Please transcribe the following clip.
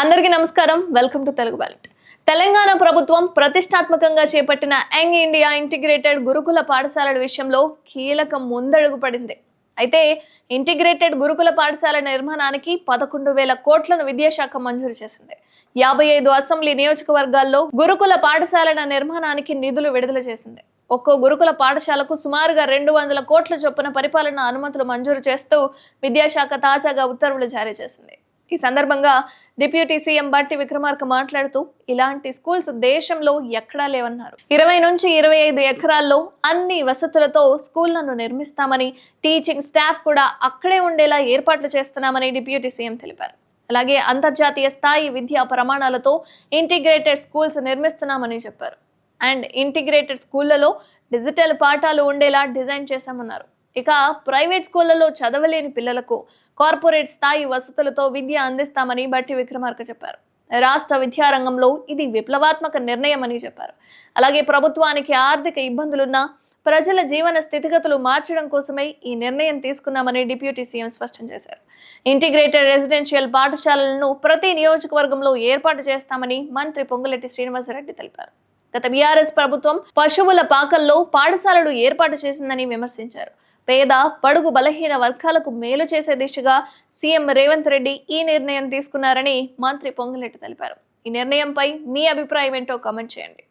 అందరికీ నమస్కారం. Welcome to Telugu ballet Telangana ప్రభుత్వం ప్రతిష్టాత్మకంగా చేపట్టిన యంగ్ ఇండియా ఇంటిగ్రేటెడ్ గురుకుల పాఠశాలల విషయంలో కీలక ముందడుగు పడింది. అయితే ఇంటిగ్రేటెడ్ గురుకుల పాఠశాల నిర్మాణానికి పదకొండు వేల కోట్లను విద్యాశాఖ మంజూరు చేసింది. యాభై ఐదు అసెంబ్లీ నియోజకవర్గాల్లో గురుకుల పాఠశాలల నిర్మాణానికి నిధులు విడుదల చేసింది. ఒక్కో గురుకుల పాఠశాలకు సుమారుగా రెండు వందల కోట్ల చొప్పున పరిపాలన అనుమతులు మంజూరు చేస్తూ విద్యాశాఖ తాజాగా ఉత్తర్వులు జారీ చేసింది. ఈ సందర్భంగా డిప్యూటీ సీఎం బట్టి విక్రమార్క మాట్లాడుతూ ఇలాంటి స్కూల్స్ దేశంలో ఎక్కడా లేవన్నారు. ఇరవై నుంచి ఇరవై ఐదు ఎకరాల్లో అన్ని వసతులతో స్కూళ్ళను నిర్మిస్తామని టీచింగ్ స్టాఫ్ కూడా అక్కడే ఉండేలా ఏర్పాట్లు చేస్తున్నామని డిప్యూటీ సీఎం తెలిపారు. అలాగే అంతర్జాతీయ స్థాయి విద్యా ప్రమాణాలతో ఇంటిగ్రేటెడ్ స్కూల్స్ నిర్మిస్తున్నామని చెప్పారు. అండ్ ఇంటిగ్రేటెడ్ స్కూళ్ళలో డిజిటల్ పాఠాలు ఉండేలా డిజైన్ చేశామన్నారు. ఇక ప్రైవేట్ స్కూళ్ళలో చదవలేని పిల్లలకు కార్పొరేట్ స్థాయి వసతులతో విద్య అందిస్తామని బట్టి విక్రమార్క చెప్పారు. రాష్ట్ర విద్యారంగంలో ఇది విప్లవాత్మక నిర్ణయం అని చెప్పారు. అలాగే ప్రభుత్వానికి ఆర్థిక ఇబ్బందులున్నా ప్రజల జీవన స్థితిగతులు మార్చడం కోసమే ఈ నిర్ణయం తీసుకున్నామని డిప్యూటీ సీఎం స్పష్టం చేశారు. ఇంటిగ్రేటెడ్ రెసిడెన్షియల్ పాఠశాలలను ప్రతి నియోజకవర్గంలో ఏర్పాటు చేస్తామని మంత్రి పొంగులెట్టి శ్రీనివాసరెడ్డి తెలిపారు. గత బీఆర్ఎస్ ప్రభుత్వం పశువుల పాకల్లో పాఠశాలలు ఏర్పాటు చేసిందని విమర్శించారు. పేద పడుగు బలహీన వర్గాలకు మేలు చేసే దిశగా సీఎం రేవంత్ రెడ్డి ఈ నిర్ణయం తీసుకున్నారని మంత్రి పొంగులెట్టి తెలిపారు. ఈ నిర్ణయంపై మీ అభిప్రాయం ఏంటో కామెంట్ చేయండి.